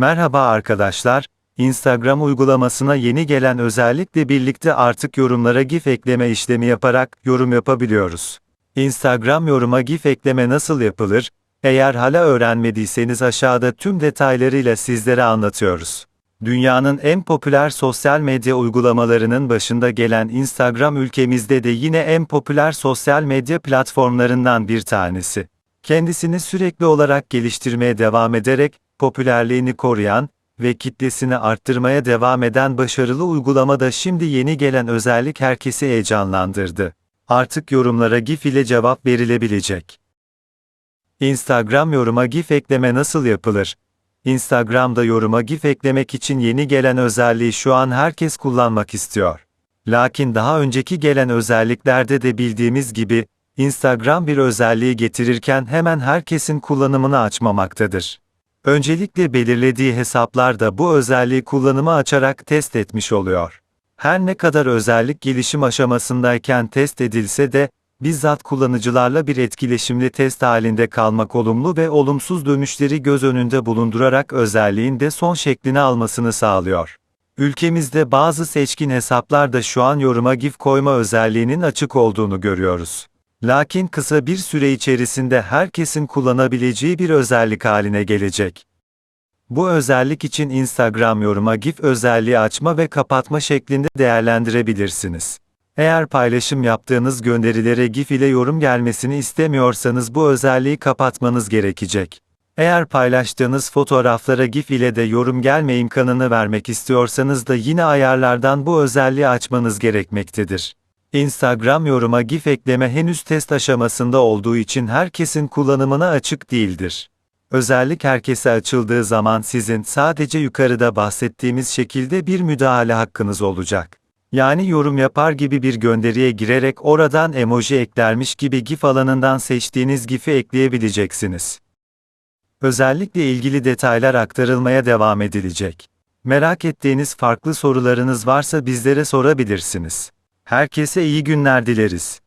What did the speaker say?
Merhaba arkadaşlar, Instagram uygulamasına yeni gelen özellikle birlikte artık yorumlara GIF ekleme işlemi yaparak yorum yapabiliyoruz. Instagram yoruma GIF ekleme nasıl yapılır? Eğer hala öğrenmediyseniz aşağıda tüm detaylarıyla sizlere anlatıyoruz. Dünyanın en popüler sosyal medya uygulamalarının başında gelen Instagram ülkemizde de yine en popüler sosyal medya platformlarından bir tanesi. Kendisini sürekli olarak geliştirmeye devam ederek, popülerliğini koruyan ve kitlesini arttırmaya devam eden başarılı uygulama da şimdi yeni gelen özellik herkesi heyecanlandırdı. Artık yorumlara GIF ile cevap verilebilecek. Instagram yoruma GIF ekleme nasıl yapılır? Instagram'da yoruma GIF eklemek için yeni gelen özelliği şu an herkes kullanmak istiyor. Lakin daha önceki gelen özelliklerde de bildiğimiz gibi, Instagram bir özelliği getirirken hemen herkesin kullanımını açmamaktadır. Öncelikle belirlediği hesaplar da bu özelliği kullanımı açarak test etmiş oluyor. Her ne kadar özellik gelişim aşamasındayken test edilse de, bizzat kullanıcılarla bir etkileşimli test halinde kalmak olumlu ve olumsuz dönüşleri göz önünde bulundurarak özelliğin de son şeklini almasını sağlıyor. Ülkemizde bazı seçkin hesaplarda şu an yoruma GIF koyma özelliğinin açık olduğunu görüyoruz. Lakin kısa bir süre içerisinde herkesin kullanabileceği bir özellik haline gelecek. Bu özellik için Instagram yoruma GIF özelliği açma ve kapatma şeklinde değerlendirebilirsiniz. Eğer paylaşım yaptığınız gönderilere GIF ile yorum gelmesini istemiyorsanız bu özelliği kapatmanız gerekecek. Eğer paylaştığınız fotoğraflara GIF ile de yorum gelme imkanını vermek istiyorsanız da yine ayarlardan bu özelliği açmanız gerekmektedir. Instagram yoruma GIF ekleme henüz test aşamasında olduğu için herkesin kullanımına açık değildir. Özellik herkese açıldığı zaman sizin sadece yukarıda bahsettiğimiz şekilde bir müdahale hakkınız olacak. Yani yorum yapar gibi bir gönderiye girerek oradan emoji eklermiş gibi GIF alanından seçtiğiniz GIF'i ekleyebileceksiniz. Özellikle ilgili detaylar aktarılmaya devam edilecek. Merak ettiğiniz farklı sorularınız varsa bizlere sorabilirsiniz. Herkese iyi günler dileriz.